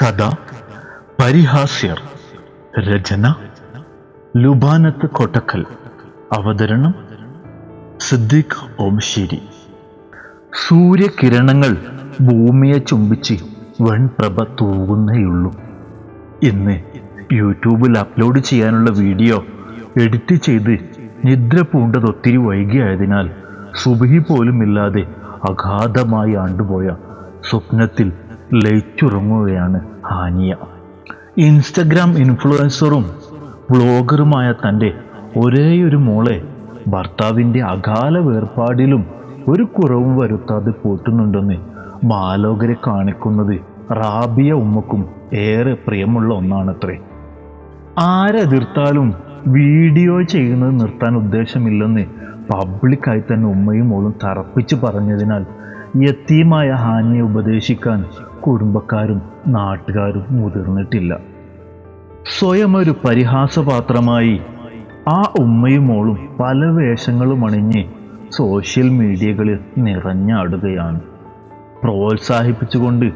കഥ പരിഹാസ്യർ രചന ലുബാനത്ത് കൊട്ടക്കൽ അവതരണം സിദ്ദിഖ് ഓംശേരി സൂര്യകിരണങ്ങൾ ഭൂമിയെ ചുംബിച്ച് വൺപ്രഭ തൂകുന്നേയുള്ളൂ. ഇന്ന് യൂട്യൂബിൽ അപ്ലോഡ് ചെയ്യാനുള്ള വീഡിയോ എഡിറ്റ് ചെയ്ത് നിദ്ര പൂണ്ടത് ഒത്തിരി വൈകിയായതിനാൽ സുബഹി പോലും ഇല്ലാതെ അഗാധമായി ആണ്ടുപോയ സ്വപ്നത്തിൽ ലയിച്ചുറങ്ങുകയാണ് ഹാനിയ. ഇൻസ്റ്റഗ്രാം ഇൻഫ്ലുവൻസറും വ്ളോഗറുമായ തന്റെ ഒരേയൊരു മോളെ ഭർത്താവിന്റെ അകാല വേർപാടിലും ഒരു കുറവും വരുത്താതെ പോറ്റുന്നുണ്ടെന്ന് മാലോകരെ കാണിക്കുന്നത് റാബിയ ഉമ്മക്കും ഏറെ പ്രിയമുള്ള ഒന്നാണത്രേ. ആരെതിർത്താലും വീഡിയോ ചെയ്യുന്നത് നിർത്താൻ ഉദ്ദേശമില്ലെന്ന് പബ്ലിക്കായി തന്നെ ഉമ്മയും മോളും തറപ്പിച്ച് പറഞ്ഞതിനാൽ യത്തീമായ ഹാനിയെ ഉപദേശിക്കാൻ കുടുംബക്കാരും നാട്ടുകാരും മുതിർന്നിട്ടില്ല. സ്വയം ഒരു പരിഹാസപാത്രമായി ആ ഉമ്മയും മോളും പല വേഷങ്ങളും അണിഞ്ഞ് സോഷ്യൽ മീഡിയകളിൽ നിറഞ്ഞാടുകയാണ്. പ്രോത്സാഹിപ്പിച്ചുകൊണ്ട്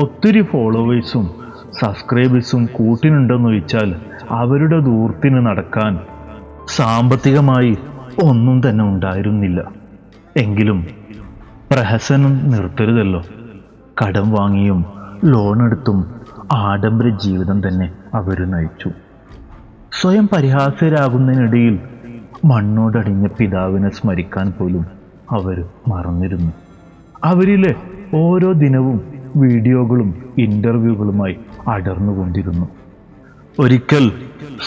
ഒത്തിരി ഫോളോവേഴ്സും സബ്സ്ക്രൈബേഴ്സും കൂട്ടിനുണ്ടെന്ന് ചോദിച്ചാൽ അവരുടെ ദൂർത്തിന് നടക്കാൻ സാമ്പത്തികമായി ഒന്നും തന്നെ ഉണ്ടായിരുന്നില്ല. എങ്കിലും പ്രഹസനം നിർത്തരുതല്ലോ. കടം വാങ്ങിയും ലോൺ എടുത്തും ആഡംബര ജീവിതം തന്നെ അവർ നയിച്ചു. സ്വയം പരിഹാസ്യരാകുന്നതിനിടയിൽ മണ്ണോടടിഞ്ഞ പിതാവിനെ സ്മരിക്കാൻ പോലും അവർ മറന്നിരുന്നു. അവരിലെ ഓരോ ദിനവും വീഡിയോകളും ഇന്റർവ്യൂകളുമായി അടർന്നുകൊണ്ടിരുന്നു. ഒരിക്കൽ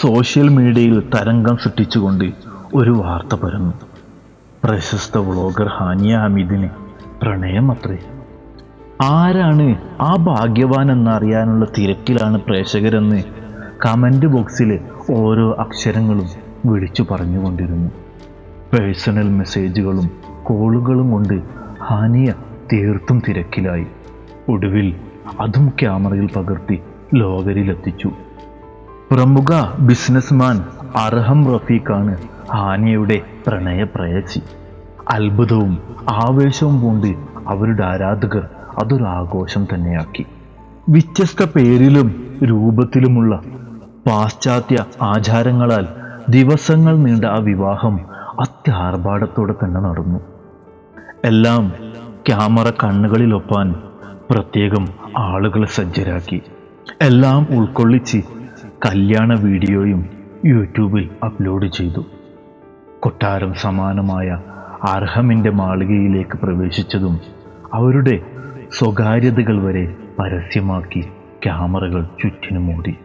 സോഷ്യൽ മീഡിയയിൽ തരംഗം സൃഷ്ടിച്ചുകൊണ്ട് ഒരു വാർത്ത പരന്നു. പ്രശസ്ത വ്ളോഗർ ഹാനിയ ഹമീദിന് പ്രണയം അത്രേ ആരാണ് ആ ഭാഗ്യവാൻ എന്നറിയാനുള്ള തിരക്കിലാണ് പ്രേക്ഷകരെന്ന് കമന്റ് ബോക്സിൽ ഓരോ അക്ഷരങ്ങളും വിളിച്ചു പറഞ്ഞുകൊണ്ടിരുന്നു. പേഴ്സണൽ മെസ്സേജുകളും കോളുകളും കൊണ്ട് ഹാനിയ തീർത്തും തിരക്കിലായി. ഒടുവിൽ അതും ക്യാമറയിൽ പകർത്തി ലോകരിലെത്തിച്ചു. പ്രമുഖ ബിസിനസ്മാൻ അർഹം റഫീഖാണ് ഹാനിയയുടെ പ്രണയ അത്ഭുതവും ആവേശവും പൂണ്ട് അവരുടെ ആരാധകർ അതൊരു ആഘോഷം തന്നെയാക്കി. വ്യത്യസ്ത പേരിലും രൂപത്തിലുമുള്ള പാശ്ചാത്യ ആചാരങ്ങളാൽ ദിവസങ്ങൾ നീണ്ട ആ വിവാഹം അത്യാർഭാടത്തോടെ തന്നെ നടന്നു. എല്ലാം ക്യാമറ കണ്ണുകളിലൊപ്പാൻ പ്രത്യേകം ആളുകളെ സജ്ജരാക്കി. എല്ലാം ഉൾക്കൊള്ളിച്ച് കല്യാണ വീഡിയോയും യൂട്യൂബിൽ അപ്ലോഡ് ചെയ്തു. കൊട്ടാരം സമാനമായ അർഹമിന്റെ മാളികയിലേക്ക് പ്രവേശിച്ചതും അവരുടെ സ്വകാര്യതകൾ വരെ പരസ്യമാക്കി ക്യാമറകൾ ചുറ്റിനും മൂടി.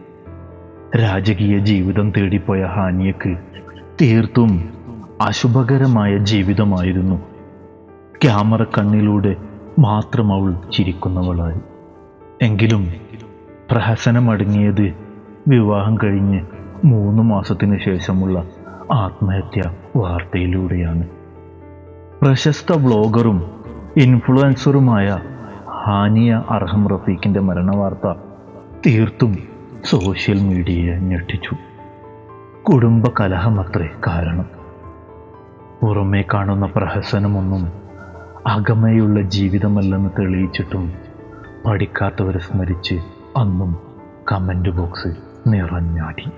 രാജകീയ ജീവിതം തേടിപ്പോയ ഹാനിയക്ക് തീർത്തും അശുഭകരമായ ജീവിതമായിരുന്നു. ക്യാമറ കണ്ണിലൂടെ മാത്രം അവൾ ചിരിക്കുന്നവളായി. എങ്കിലും പ്രഹസനമടങ്ങിയത് വിവാഹം കഴിഞ്ഞ് മൂന്ന് മാസത്തിന് ശേഷമുള്ള ആത്മഹത്യ വാർത്തയിലൂടെയാണ്. പ്രശസ്ത വ്ളോഗറും ഇൻഫ്ലുവൻസറുമായ ഹാനിയ അർഹം റഫീഖിന്റെ മരണവാർത്ത തീർത്തും സോഷ്യൽ മീഡിയയെ ഞെട്ടിച്ചു. കുടുംബ കലഹമത്രേ കാരണം. പുറമേ കാണുന്ന പ്രഹസനമൊന്നും അകമയുള്ള ജീവിതമല്ലെന്ന് തെളിയിച്ചിട്ടും പഠിക്കാത്തവരെ സ്മരിച്ച് അന്നും കമന്റ് ബോക്സ് നിറഞ്ഞാടി.